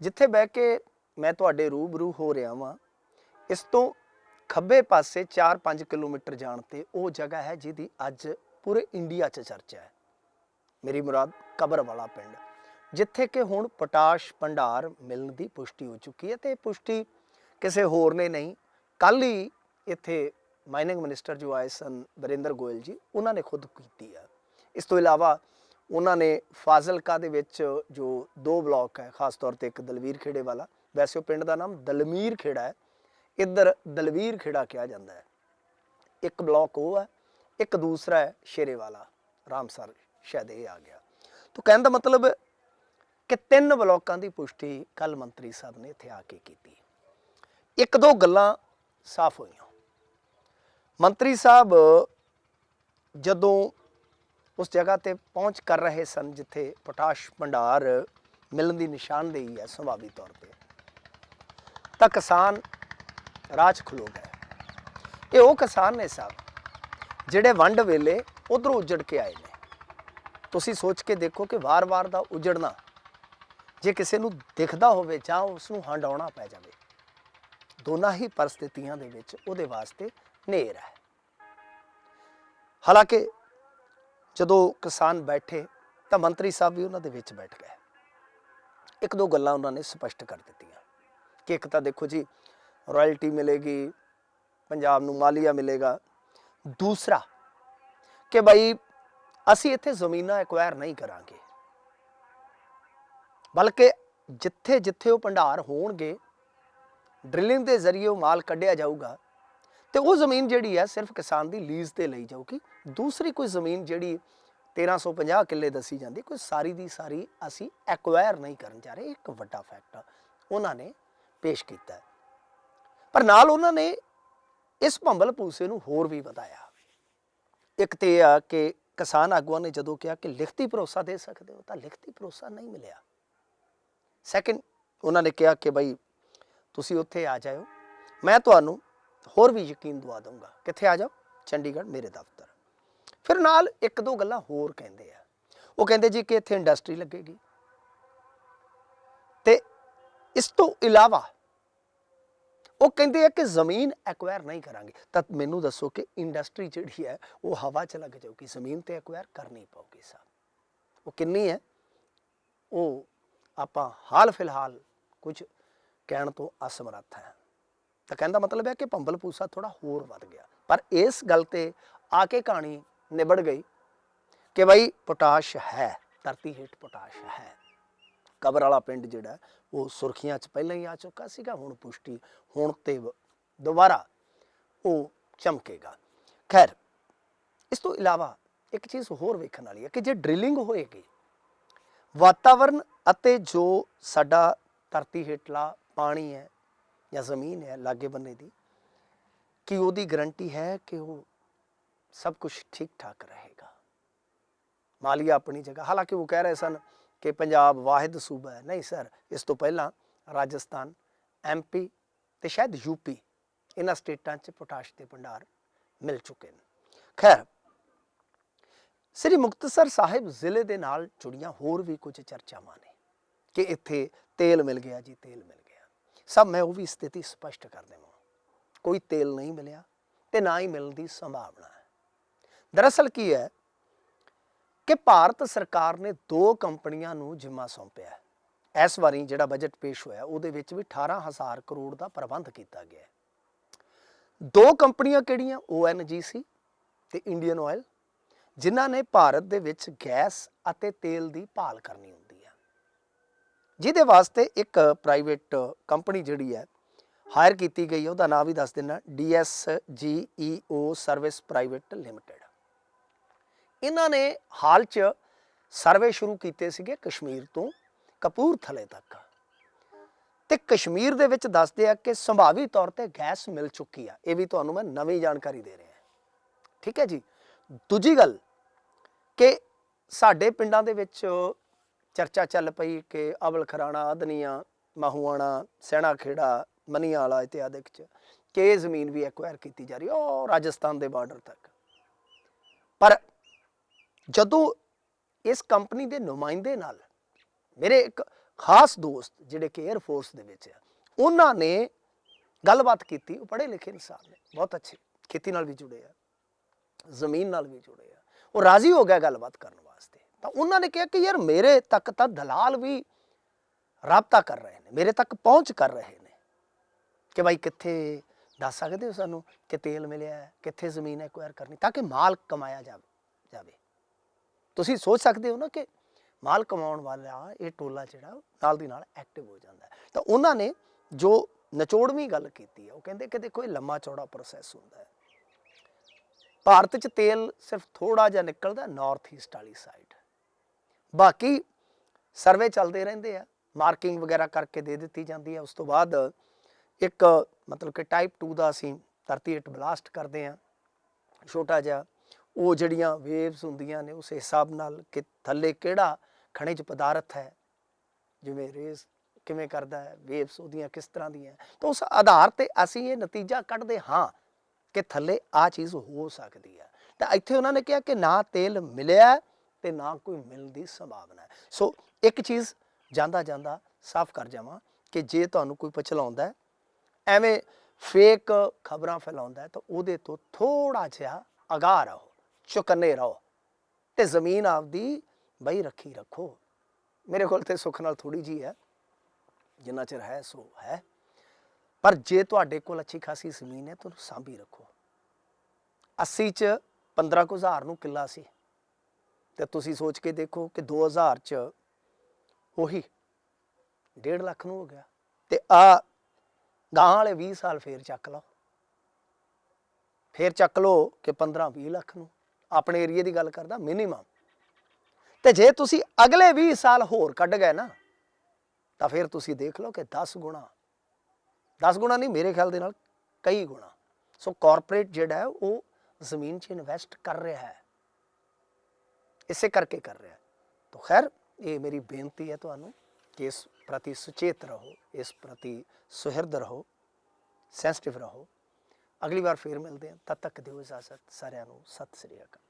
ਜਿੱਥੇ ਬਹਿ ਕੇ ਮੈਂ ਤੁਹਾਡੇ ਰੂਬਰੂ ਹੋ ਰਿਹਾ ਵਾਂ, ਇਸ ਤੋਂ ਖੱਬੇ ਪਾਸੇ 4-5 ਕਿਲੋਮੀਟਰ ਜਾਣ ਤੇ ਉਹ ਜਗ੍ਹਾ ਹੈ ਜਿਹਦੀ ਅੱਜ ਪੂਰੇ ਇੰਡੀਆ 'ਚ ਚਰਚਾ ਹੈ। ਮੇਰੀ ਮੁਰਾਦ ਕਬਰ ਵਾਲਾ ਪਿੰਡ, ਜਿੱਥੇ ਕਿ ਹੁਣ ਪੋਟਾਸ਼ ਭੰਡਾਰ ਮਿਲਣ ਦੀ ਪੁਸ਼ਟੀ ਹੋ ਚੁੱਕੀ ਹੈ ਤੇ ਪੁਸ਼ਟੀ ਕਿਸੇ ਹੋਰ ਨੇ ਨਹੀਂ ਕੱਲ ਹੀ ਇੱਥੇ ਮਾਈਨਿੰਗ ਮਿਨਿਸਟਰ ਜੋ ਆਏ ਸਨ ਬਰਿੰਦਰ ਗੋਇਲ ਜੀ, ਉਹਨਾਂ ਨੇ ਖੁਦ ਕੀਤੀ ਆ। ਇਸ ਤੋਂ ਇਲਾਵਾ ਉਹਨਾਂ ਨੇ ਫਾਜ਼ਿਲਕਾ ਦੇ ਵਿੱਚ ਜੋ ਦੋ ਬਲਾਕ ਹੈ, ਖਾਸ ਤੌਰ ਤੇ ਇੱਕ ਦਲਵੀਰ ਖੇੜੇ ਵਾਲਾ, ਵੈਸੇ ਉਹ ਪਿੰਡ ਦਾ ਨਾਮ ਦਲਮੀਰ ਖੇੜਾ ਹੈ, ਇੱਧਰ ਦਲਵੀਰ ਖੇੜਾ ਕਿਹਾ ਜਾਂਦਾ ਹੈ। ਇੱਕ ਬਲਾਕ ਉਹ ਹੈ, ਇੱਕ ਦੂਸਰਾ ਹੈ, ਸ਼ੇਰੇ ਵਾਲਾ, ਰਾਮਸਰ, ਸ਼ਾਇਦ ਇਹ ਆ ਗਿਆ। ਤਾਂ ਕਹਿਣ ਦਾ ਮਤਲਬ ਕਿ ਤਿੰਨ ਬਲਾਕਾਂ ਦੀ ਪੁਸ਼ਟੀ ਕੱਲ ਮੰਤਰੀ ਸਾਹਿਬ ਨੇ ਇੱਥੇ ਆ ਕੇ ਕੀਤੀ। ਇੱਕ ਦੋ ਗੱਲਾਂ ਸਾਫ਼ ਹੋਈਆਂ। ਮੰਤਰੀ ਸਾਹਿਬ ਜਦੋਂ ਉਸ ਜਗ੍ਹਾ ਤੇ ਪਹੁੰਚ ਕਰ ਰਹੇ ਸਨ ਜਿੱਥੇ ਪੋਟਾਸ਼ ਭੰਡਾਰ ਮਿਲਣ ਦੀ ਨਿਸ਼ਾਨਦੇਹੀ ਹੈ ਸੰਭਾਵੀ ਤੌਰ ਤੇ। ਤਾਂ ਕਿਸਾਨ ਰਾਜ ਖਲੋ ਗਏ। ਇਹ ਉਹ ਕਿਸਾਨ ਨੇ ਸਾਹਿਬ ਜਿਹੜੇ ਵੰਡ ਵੇਲੇ ਉਧਰੋਂ ਉੱਜੜ ਕੇ ਆਏ ਨੇ। ਤੁਸੀਂ ਸੋਚ ਕੇ ਦੇਖੋ ਕਿ ਵਾਰ-ਵਾਰ ਦਾ ਉਜੜਨਾ ਜੇ ਕਿਸੇ ਨੂੰ ਦਿਖਦਾ ਹੋਵੇ ਜਾਂ ਉਸ ਨੂੰ ਹੰਡਾਉਣਾ ਪੈ ਜਾਵੇ, ਦੋਨਾਂ ਹੀ ਪਰਿਸਥਿਤੀਆਂ ਦੇ ਵਿੱਚ ਉਹਦੇ ਵਾਸਤੇ ਨੇਰ ਹੈ। ਹਾਲਾਂਕਿ ਜਦੋਂ ਕਿਸਾਨ ਬੈਠੇ ਤਾਂ ਮੰਤਰੀ ਸਾਹਿਬ ਵੀ ਉਹਨਾਂ ਦੇ ਵਿੱਚ ਬੈਠ ਗਏ। ਇੱਕ ਦੋ ਗੱਲਾਂ ਉਹਨਾਂ ਨੇ ਸਪਸ਼ਟ ਕਰ ਦਿੱਤੀਆਂ ਕਿ ਇੱਕ ਤਾਂ ਦੇਖੋ ਜੀ ਰਾਇਲਟੀ ਮਿਲੇਗੀ, ਪੰਜਾਬ ਨੂੰ ਮਾਲੀਆ ਮਿਲੇਗਾ। ਦੂਸਰਾ ਕਿ ਭਾਈ ਅਸੀਂ ਇੱਥੇ ਜ਼ਮੀਨਾਂ ਐਕਵਾਇਰ ਨਹੀਂ ਕਰਾਂਗੇ। ਬਲਕਿ ਜਿੱਥੇ ਜਿੱਥੇ ਉਹ ਭੰਡਾਰ ਹੋਣਗੇ ਡ੍ਰਿਲਿੰਗ ਦੇ ਜ਼ਰੀਏ ਉਹ ਮਾਲ ਕੱਢਿਆ ਜਾਊਗਾ ਤੇ ਉਹ ਜ਼ਮੀਨ ਜਿਹੜੀ ਹੈ ਸਿਰਫ ਕਿਸਾਨ ਦੀ ਲੀਜ਼ ਤੇ ਲਈ ਜਾਊਗੀ। ਦੂਸਰੀ ਕੋਈ ਜ਼ਮੀਨ ਜਿਹੜੀ 1350 ਕਿੱਲੇ ਦੱਸੀ ਜਾਂਦੀ, ਕੋਈ ਸਾਰੀ ਦੀ ਸਾਰੀ ਅਸੀਂ ਐਕਵਾਇਰ ਨਹੀਂ ਕਰਨ ਜਾ ਰਹੇ, ਇੱਕ ਵੱਡਾ ਫੈਕਟ ਉਹਨਾਂ ਨੇ ਪੇਸ਼ ਕੀਤਾ ਪਰ ਨਾਲ ਉਹਨਾਂ ਨੇ ਇਸ ਭੰਬਲ ਪੂਸੇ ਨੂੰ ਹੋਰ ਵੀ ਵਧਾਇਆ। ਇੱਕ ਤੇ ਇਹ ਆ ਕਿ ਕਿਸਾਨ ਆਗੂਆਂ ਨੇ ਜਦੋਂ ਕਿਹਾ ਕਿ ਲਿਖਤੀ ਭਰੋਸਾ ਦੇ ਸਕਦੇ ਹੋ, ਤਾਂ ਲਿਖਤੀ ਭਰੋਸਾ ਨਹੀਂ ਮਿਲਿਆ। ਸੈਕਿੰਡ ਉਹਨਾਂ ਨੇ ਕਿਹਾ ਕਿ ਭਾਈ ਤੁਸੀਂ ਉੱਥੇ ਆ ਜਾਇਓ, ਮੈਂ ਤੁਹਾਨੂੰ ਹੋਰ ਵੀ ਯਕੀਨ ਦਵਾ ਦਊਂਗਾ। ਕਿੱਥੇ ਆ ਜਾਓ? ਚੰਡੀਗੜ੍ਹ, ਮੇਰੇ ਦਫ਼ਤਰ। ਫਿਰ ਨਾਲ ਇੱਕ ਦੋ ਗੱਲਾਂ ਹੋਰ ਕਹਿੰਦੇ ਆ। ਉਹ ਕਹਿੰਦੇ ਜੀ ਕਿ ਇੱਥੇ ਇੰਡਸਟਰੀ ਲੱਗੇਗੀ। ਤੇ ਇਸ ਤੋਂ ਇਲਾਵਾ ਉਹ ਕਹਿੰਦੇ ਆ ਕਿ ਜ਼ਮੀਨ ਐਕਵਾਇਰ ਨਹੀਂ ਕਰਾਂਗੇ। ਤਾਂ ਮੈਨੂੰ ਦੱਸੋ ਕਿ ਇੰਡਸਟਰੀ ਜਿਹੜੀ ਹੈ, ਉਹ ਹਵਾ 'ਚ ਲੱਗ ਜਾਊਗੀ। ਜ਼ਮੀਨ ਤੇ ਐਕਵਾਇਰ ਕਰਨੀ ਪਊਗੀ ਸਾਹਿਬ ਉਹ ਕਿੰਨੀ ਹੈ? ਉਹ ਆਪਾਂ ਹਾਲ ਫਿਲਹਾਲ ਕੁਝ ਕਹਿਣ ਤੋਂ ਅਸਮਰੱਥ ਹੈ। ਤਾਂ ਕਹਿੰਦਾ ਮਤਲਬ ਹੈ ਕਿ ਭੰਬਲ ਪੂਸਾ ਥੋੜਾ ਹੋਰ ਵੱਧ ਗਿਆ। ਪਰ ਇਸ ਗੱਲ ਤੇ ਆ ਕੇ ਕਹਾਣੀ ਨਿਬੜ ਗਈ ਕਿ ਭਾਈ ਪੋਟਾਸ਼ ਹੈ, ਧਰਤੀ ਹੇਠ ਪੋਟਾਸ਼ ਹੈ। ਕਬਰ ਵਾਲਾ ਪਿੰਡ ਜਿਹੜਾ, ਉਹ ਸੁਰਖੀਆਂ 'ਚ ਪਹਿਲਾਂ ਹੀ ਆ ਚੁੱਕਾ ਸੀਗਾ, ਹੁਣ ਪੁਸ਼ਟੀ, ਹੁਣ ਤੇ ਵ- ਦੁਬਾਰਾ ਉਹ ਚਮਕੇਗਾ। ਖੈਰ, ਇਸ ਤੋਂ ਇਲਾਵਾ ਇੱਕ ਚੀਜ਼ ਹੋਰ ਵੇਖਣ ਵਾਲੀ ਹੈ ਕਿ ਜੇ ਡ੍ਰਿਲਿੰਗ ਹੋਏਗੀ ਵਾਤਾਵਰਣ ਅਤੇ ਜੋ ਸਾਡਾ ਧਰਤੀ ਹੇਠਲਾ ਪਾਣੀ ਹੈ ਜਾਂ ਜ਼ਮੀਨ ਹੈ ਲਾਗੇ ਬੰਨੇ ਦੀ, ਕਿ ਉਹਦੀ ਗਰੰਟੀ ਹੈ ਕਿ ਉਹ ਸਭ ਕੁਝ ਠੀਕ ਠਾਕ ਰਹੇਗਾ। ਮਾਲੀਆ ਆਪਣੀ ਜਗ੍ਹਾ, ਹਾਲਾਂਕਿ ਉਹ ਕਹਿ ਰਹੇ ਸਨ ਕਿ ਪੰਜਾਬ ਵਾਹਿਦ ਸੂਬਾ ਹੈ। ਨਹੀਂ ਸਰ, ਇਸ ਤੋਂ ਪਹਿਲਾਂ ਰਾਜਸਥਾਨ ਐਮਪੀ ਤੇ ਸ਼ਾਇਦ ਯੂਪੀ ਇਹਨਾਂ ਸਟੇਟਾਂ 'ਚ ਪੋਟਾਸ਼ ਦੇ ਭੰਡਾਰ ਮਿਲ ਚੁੱਕੇ ਨੇ। ਖੈਰ, ਸ੍ਰੀ ਮੁਕਤਸਰ ਸਾਹਿਬ ਜ਼ਿਲ੍ਹੇ ਦੇ ਨਾਲ ਜੁੜੀਆਂ ਹੋਰ ਵੀ ਕੁਝ ਚਰਚਾਵਾਂ ਨੇ ਕਿ ਇੱਥੇ ਤੇਲ ਮਿਲ ਗਿਆ ਜੀ, ਤੇਲ ਮਿਲ ਗਿਆ। ਸਭ ਮੈਂ ਉਹ ਵੀ ਸਥਿਤੀ ਸਪਸ਼ਟ ਕਰ ਦੇਵਾਂ। ਕੋਈ ਤੇਲ ਨਹੀਂ ਮਿਲਿਆ ਤੇ ਨਾ ਹੀ ਮਿਲਣ ਦੀ ਸੰਭਾਵਨਾ ਹੈ। ਦਰਅਸਲ ਕੀ ਹੈ ਕਿ ਭਾਰਤ ਸਰਕਾਰ ਨੇ ਦੋ ਕੰਪਨੀਆਂ ਨੂੰ ਜ਼ਿੰਮਾ ਸੌਂਪਿਆ ਹੈ। ਇਸ ਵਾਰੀ ਜਿਹੜਾ ਬਜਟ ਪੇਸ਼ ਹੋਇਆ, ਉਹਦੇ ਵਿੱਚ ਵੀ 18000 ਕਰੋੜ ਦਾ ਪ੍ਰਬੰਧ ਕੀਤਾ ਗਿਆ ਹੈ। ਦੋ ਕੰਪਨੀਆਂ ਕਿਹੜੀਆਂ? ONGC ਤੇ ਇੰਡੀਅਨ ਆਇਲ ਜਿਨ੍ਹਾਂ ਨੇ ਭਾਰਤ ਦੇ ਵਿੱਚ ਗੈਸ ਅਤੇ ਤੇਲ ਦੀ ਭਾਲ ਕਰਨੀ ਹੁੰਦੀ ਜਿਹਦੇ ਵਾਸਤੇ ਇੱਕ ਪ੍ਰਾਈਵੇਟ ਕੰਪਨੀ ਜਿਹੜੀ ਹੈ ਹਾਇਰ ਕੀਤੀ ਗਈ ਹੈ, ਉਹਦਾ ਨਾਮ ਵੀ ਦੱਸ ਦਿੰਨਾ DSGEO ਸਰਵਿਸ ਪ੍ਰਾਈਵੇਟ ਲਿਮਟਿਡ ਇਹਨਾਂ ਨੇ ਹਾਲ 'ਚ ਸਰਵੇ ਸ਼ੁਰੂ ਕੀਤੇ ਸੀਗੇ ਕਸ਼ਮੀਰ ਤੋਂ ਕਪੂਰਥਲੇ ਤੱਕ। ਤੇ ਕਸ਼ਮੀਰ ਦੇ ਵਿੱਚ ਦੱਸਦੇ ਆ ਕਿ ਸੰਭਾਵੀ ਤੌਰ ਤੇ ਗੈਸ ਮਿਲ ਚੁੱਕੀ ਆ। ਇਹ ਵੀ ਤੁਹਾਨੂੰ ਮੈਂ ਨਵੀਂ ਜਾਣਕਾਰੀ ਦੇ ਰਿਹਾ। ਠੀਕ ਹੈ ਜੀ? ਦੂਜੀ ਗੱਲ ਕਿ ਸਾਡੇ ਪਿੰਡਾਂ ਦੇ ਵਿੱਚ ਚਰਚਾ ਚੱਲ ਪਈ ਕਿ ਅਵਲ ਖਰਾਣਾ, ਅਦਨੀਆਂ, ਮਹੂਆਣਾ, ਸੈਣਾ ਖੇੜਾ ਮਨੀਆਂ ਵਾਲਾ ਇਤਿਆਦਿਕ ਚ ਕਿ ਇਹ ਜ਼ਮੀਨ ਵੀ ਐਕਵਾਇਰ ਕੀਤੀ ਜਾ ਰਹੀ ਉਹ ਰਾਜਸਥਾਨ ਦੇ ਬਾਰਡਰ ਤੱਕ। ਪਰ ਜਦੋਂ ਇਸ ਕੰਪਨੀ ਦੇ ਨੁਮਾਇੰਦੇ ਨਾਲ ਮੇਰੇ ਇੱਕ ਖਾਸ ਦੋਸਤ ਜਿਹੜੇ ਕਿ 에ਅਰ ਫੋਰਸ ਦੇ ਵਿੱਚ ਆ, ਉਹਨਾਂ ਨੇ ਗੱਲਬਾਤ ਕੀਤੀ, ਉਹ ਪੜ੍ਹੇ ਲਿਖੇ ਇਨਸਾਨ ਨੇ, ਬਹੁਤ ਅੱਛੇ, ਖੇਤੀ ਨਾਲ ਵੀ ਜੁੜੇ ਆ, ਜ਼ਮੀਨ ਨਾਲ ਵੀ ਜੁੜੇ ਆ, ਉਹ ਰਾਜ਼ੀ ਹੋ ਗਿਆ ਗੱਲਬਾਤ ਕਰਨ ਵਾਸਤੇ। ਤਾਂ ਉਹਨਾਂ ਨੇ ਕਿਹਾ ਕਿ ਯਾਰ ਮੇਰੇ ਤੱਕ ਤਾਂ ਦਲਾਲ ਵੀ ਰਾਬਤਾ ਕਰ ਰਹੇ ਨੇ, ਮੇਰੇ ਤੱਕ ਪਹੁੰਚ ਕਰ ਰਹੇ ਨੇ। ਕਿ ਭਾਈ ਕਿੱਥੇ ਦੱਸ ਸਕਦੇ ਹੋ ਸਾਨੂੰ ਕਿ ਤੇਲ ਮਿਲਿਆ ਕਿੱਥੇ ਜ਼ਮੀਨ ਐਕਵਾਇਰ ਕਰਨੀ, ਤਾਂ ਕਿ ਮਾਲ ਕਮਾਇਆ ਜਾਵੇ ਜਾਵੇ। ਤੁਸੀਂ ਸੋਚ ਸਕਦੇ ਹੋ ਨਾ ਕਿ ਮਾਲ ਕਮਾਉਣ ਵਾਲਾ ਇਹ ਟੋਲਾ ਜਿਹੜਾ ਨਾਲ ਦੀ ਨਾਲ ਐਕਟਿਵ ਹੋ ਜਾਂਦਾ ਤਾਂ ਉਹਨਾਂ ਨੇ ਜੋ ਨਚੋੜਵੀਂ ਗੱਲ ਕੀਤੀ ਹੈ, ਉਹ ਕਹਿੰਦੇ ਕਿ ਦੇਖੋ ਇਹ ਲੰਮਾ ਚੌੜਾ ਪ੍ਰੋਸੈਸ ਹੁੰਦਾ ਹੈ। ਭਾਰਤ 'ਚ ਤੇਲ ਸਿਰਫ ਥੋੜਾ ਜਿਹਾ ਨਿਕਲਦਾ ਨਾਰਥ ਈਸਟ ਵਾਲੀ ਸਾਈਡ ਬਾਕੀ ਸਰਵੇ ਚੱਲਦੇ ਰਹਿੰਦੇ ਆ। ਮਾਰਕਿੰਗ ਵਗੈਰਾ ਕਰਕੇ ਦੇ ਦਿੱਤੀ ਜਾਂਦੀ ਹੈ ਉਸ ਤੋਂ ਬਾਅਦ ਇੱਕ ਮਤਲਬ ਕਿ ਟਾਈਪ 2 ਦਾ ਅਸੀਂ ਧਰਤੀ ਹਿੱਟ ਬਲਾਸਟ ਕਰਦੇ ਆ। ਛੋਟਾ ਜਿਹਾ। ਉਹ ਜਿਹੜੀਆਂ ਵੇਵਸ ਹੁੰਦੀਆਂ ਨੇ, ਉਸ ਹਿਸਾਬ ਨਾਲ ਕਿ ਥੱਲੇ ਕਿਹੜਾ ਖਣਿਜ ਪਦਾਰਥ ਹੈ? ਜਿਵੇਂ ਰੇਸ ਕਿਵੇਂ ਕਰਦਾ ਹੈ? ਵੇਵਸ ਉਹਦੀਆਂ ਕਿਸ ਤਰ੍ਹਾਂ ਦੀਆਂ? ਤਾਂ ਉਸ ਆਧਾਰ ਤੇ ਅਸੀਂ ਇਹ ਨਤੀਜਾ ਕੱਢਦੇ ਹਾਂ ਕਿ ਥੱਲੇ ਆ ਚੀਜ਼ ਹੋ ਸਕਦੀ ਹੈ। ਤਾਂ ਇੱਥੇ ਉਹਨਾਂ ਨੇ ਕਿਹਾ ਕਿ ਨਾ ਤੇਲ ਮਿਲਿਆ। ਤੇ ਨਾ ਕੋਈ ਮਿਲਣ ਦੀ ਸੰਭਾਵਨਾ ਹੈ। ਸੋ ਇੱਕ ਚੀਜ਼ ਜਾਂਦਾ ਜਾਂਦਾ ਸਾਫ਼ ਕਰ ਜਾਵਾਂ ਕਿ ਜੇ ਤੁਹਾਨੂੰ ਕੋਈ ਪਛਲਾਉਂਦਾ ਹੈ, ਐਵੇਂ ਫੇਕ ਖਬਰਾਂ ਫੈਲਾਉਂਦਾ ਹੈ, ਤਾਂ ਉਹਦੇ ਤੋਂ ਥੋੜਾ ਜਿਹਾ ਅਗਾਹ ਰਹੋ, ਚੁਕੰਨੇ ਰਹੋ ਤੇ ਜ਼ਮੀਨ ਆਪਦੀ ਬਈ ਰੱਖੀ ਰੱਖੋ। ਮੇਰੇ ਕੋਲ ਤੇ ਸੁੱਖ ਨਾਲ ਥੋੜੀ ਜੀ ਹੈ, ਜਿੰਨਾ ਚਿਰ ਹੈ ਸੋ ਹੈ। ਪਰ ਜੇ ਤੁਹਾਡੇ ਕੋਲ ਅੱਛੀ ਖਾਸੀ ਜ਼ਮੀਨ ਹੈ, ਤਾਂ ਸਾਂਭੀ ਰੱਖੋ। 80 ਚ 15 ਕੁ ਹਜ਼ਾਰ ਨੂੰ ਕਿੱਲਾ ਸੀ। ਤੇ ਤੁਸੀਂ ਸੋਚ ਕੇ ਦੇਖੋ ਕਿ 2000 ਚ ਉਹੀ 1.5 ਲੱਖ ਨੂੰ ਹੋ ਗਿਆ। ਤੇ ਆ ਗਾਂ ਵਾਲੇ 20 ਸਾਲ ਫੇਰ ਚੱਕ ਲਓ। ਫੇਰ ਚੱਕ ਲਓ ਕਿ 15 20 ਲੱਖ ਨੂੰ। ਆਪਣੇ ਏਰੀਏ ਦੀ ਗੱਲ ਕਰਦਾ ਮਿਨੀਮਮ ਤੇ ਜੇ ਤੁਸੀਂ ਅਗਲੇ 20 ਸਾਲ ਹੋਰ ਕੱਢ ਗਏ ਨਾ, ਤਾਂ ਫਿਰ ਤੁਸੀਂ ਦੇਖ ਲਓ ਕਿ 10 ਗੁਣਾ। 10 ਗੁਣਾ ਨਹੀਂ, ਮੇਰੇ ਖਿਆਲ ਦੇ ਨਾਲ ਕਈ ਗੁਣਾ। ਸੋ ਕਾਰਪੋਰੇਟ ਜਿਹੜਾ ਹੈ, ਉਹ ਜ਼ਮੀਨ 'ਚ ਇਨਵੈਸਟ ਕਰ ਰਿਹਾ ਹੈ। ਇਸੇ ਕਰਕੇ ਕਰ ਰਿਹਾ। ਤਾਂ ਖੈਰ, ਇਹ ਮੇਰੀ ਬੇਨਤੀ ਹੈ ਤੁਹਾਨੂੰ ਕਿ ਇਸ ਪ੍ਰਤੀ ਸੁਚੇਤ ਰਹੋ, ਇਸ ਪ੍ਰਤੀ ਸੁਹਿਰਦ ਰਹੋ, ਸੈਂਸਿਟਿਵ ਰਹੋ। ਅਗਲੀ ਵਾਰ ਫੇਰ ਮਿਲਦੇ ਹਾਂ। ਤਦ ਤੱਕ ਦਿਓ ਇਜਾਜ਼ਤ। ਸਾਰਿਆਂ ਨੂੰ ਸਤਿ ਸ੍ਰੀ ਅਕਾਲ।